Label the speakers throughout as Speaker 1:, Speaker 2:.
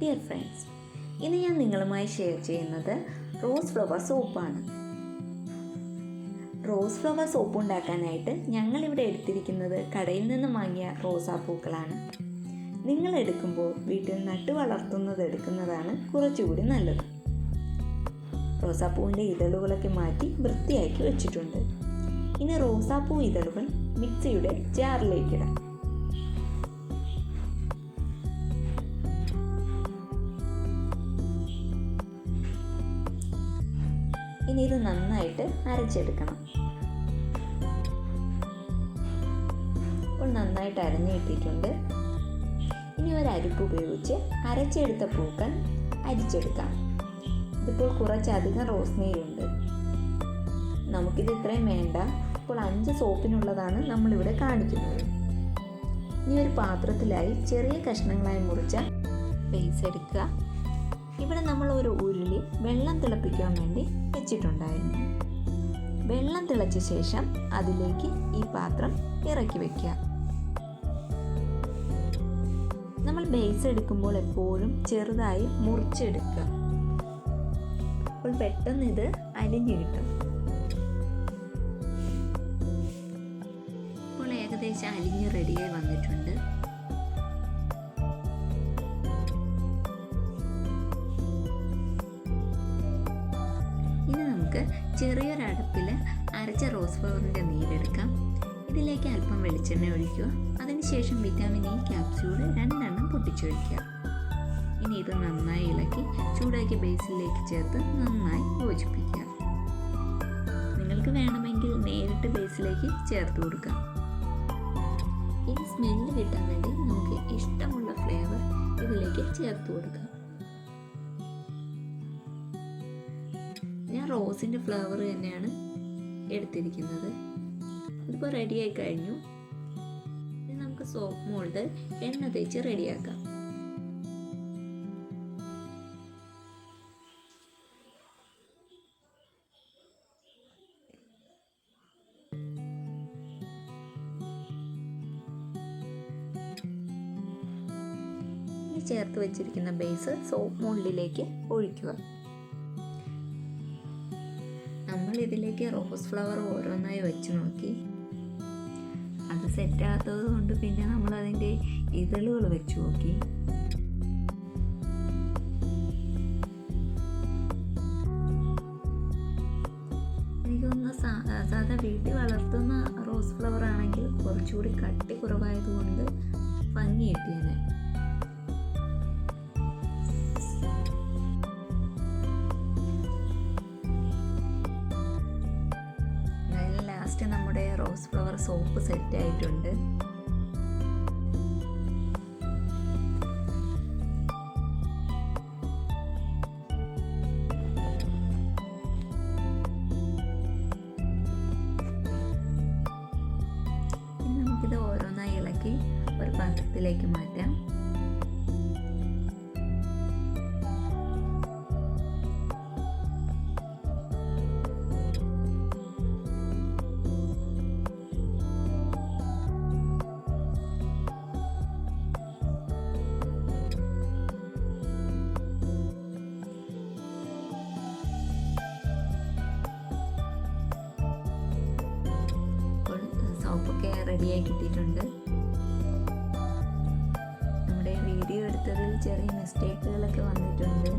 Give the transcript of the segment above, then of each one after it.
Speaker 1: Dear friends ഇന്ന് ഞാൻ നിങ്ങളുമായി ഷെയർ ചെയ്യുന്നത് റോസ് ഫ്ലവർ സോപ്പാണ് റോസ് ഫ്ലവർ സോപ്പ് ഉണ്ടാക്കാനായിട്ട് ഞങ്ങളിവിടെ എടുത്തിരിക്കുന്നത് കടയിൽ നിന്ന് വാങ്ങിയ റോസാപ്പൂക്കളാണ് നിങ്ങൾ എടുക്കുമ്പോൾ വീട്ടിൽ നട്ടു വളർത്തുന്നത് എടുക്കുന്നതാണ് കുറച്ചുകൂടി നല്ലത്. റോസാപ്പൂവിന്റെ ഇതളുകളൊക്കെ മാറ്റി വൃത്തിയാക്കി വെച്ചിട്ടുണ്ട്. ഇനി റോസാപ്പൂ ഇതളുകൾ മിക്സിയുടെ ജാറിലേക്കിടാം ഇനി ഇത് നന്നായിട്ട് അരച്ചെടുക്കണം. അപ്പോൾ നന്നായിട്ട് അരഞ്ഞു കിട്ടിയിട്ടുണ്ട്. ഇനി ഒരു അരിപ്പ് ഉപയോഗിച്ച് അരച്ചെടുത്ത പൂക്കൾ അരിച്ചെടുക്കാം. ഇതിപ്പോൾ കുറച്ചധികം റോസ്മേരിയുണ്ട് നമുക്കിത് ഇത്രയും വേണ്ട. ഇപ്പോൾ അഞ്ച് സോപ്പിനുള്ളതാണ് നമ്മളിവിടെ കാണിക്കുന്നത്. ഇനി ഒരു പാത്രത്തിലായി ചെറിയ കഷ്ണങ്ങളായി മുറിച്ച ബേസ് എടുക്കുക. ഇവിടെ നമ്മൾ ഒരു ഉരുളി തിളപ്പിക്കാൻ വേണ്ടി വെച്ചിട്ടുണ്ടായിരുന്നു. വെള്ളം തിളച്ച ശേഷം അതിലേക്ക് ഈ പാത്രം ഇറക്കി വെക്കുക. നമ്മൾ ബേസ് എടുക്കുമ്പോൾ എപ്പോഴും ചെറുതായി മുറിച്ചെടുക്കുക. അപ്പോൾ പെട്ടെന്ന് ഇത് അലിഞ്ഞു കിട്ടും. ഇപ്പോൾ ഏകദേശം അലിഞ്ഞ് റെഡിയായി വന്നിട്ടുണ്ട് നമുക്ക് ചെറിയൊരടപ്പിൽ അരച്ച റോസ് ഫ്ലവറിന്റെ നീരെടുക്കാം. ഇതിലേക്ക് അല്പം വെളിച്ചെണ്ണ ഒഴിക്കുക. അതിനുശേഷം വിറ്റാമിൻ ഇ ക്യാപ്സ്യൂൾ രണ്ടെണ്ണം പൊട്ടിച്ചൊഴിക്കുക ഇനി ഇത് നന്നായി ഇളക്കി ചൂടാക്കിയ ബേസിലേക്ക് ചേർത്ത് നന്നായി യോജിപ്പിക്കുക. നിങ്ങൾക്ക് വേണമെങ്കിൽ നേരിട്ട് ബേസിലേക്ക് ചേർത്ത് കൊടുക്കാം. ഈ സ്മെല്ല് കിട്ടാൻ വേണ്ടി നമുക്ക് ഇഷ്ടമുള്ള ഫ്ലേവർ ഇതിലേക്ക് ചേർത്ത് കൊടുക്കാം. റോസിന്റെ ഫ്ലവർ തന്നെയാണ് എടുത്തിരിക്കുന്നത്. ഇതിപ്പോൾ റെഡിയായി കഴിഞ്ഞു. ഇനി നമുക്ക് സോപ്പ് മോൾഡ് എണ്ണ തേച്ച് റെഡിയാക്കാം ചേർത്ത് വെച്ചിരിക്കുന്ന ബേസ് സോപ്പ് മോൾഡിലേക്ക് ഒഴിക്കുക. ഇതിലേക്ക് റോസ് ഫ്ലവർ ഓരോന്നായി വെച്ച് നോക്കി. അത് സെറ്റാകാത്തത് കൊണ്ട് പിന്നെ നമ്മൾ അതിന്റെ ഇതളുകൾ വെച്ച് നോക്കി. എനിക്കൊന്ന് സാധാ വീട്ടിൽ വളർത്തുന്ന റോസ് ഫ്ലവർ ആണെങ്കിൽ കുറച്ചുകൂടി കട്ടി കുറവായതുകൊണ്ട് ഭംഗി കിട്ടിയനെ റോസ് ഫ്ലവർ സോപ്പ് സെറ്റ് ആയിട്ടുണ്ട്. നമുക്കിത് ഓരോന്നായി ഇളക്കി ഒരു പാത്രത്തിലേക്ക് മാറ്റാം. റെഡിയായി കിട്ടിയിട്ടുണ്ട് നമ്മുടെ വീഡിയോ എടുത്തതിൽ ചെറിയ മിസ്റ്റേക്കുകളൊക്കെ വന്നിട്ടുണ്ട്.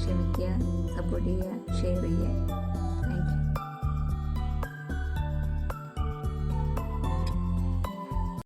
Speaker 1: ക്ഷമിക്കുക സപ്പോർട്ട് ചെയ്യുക ഷെയർ ചെയ്യുക.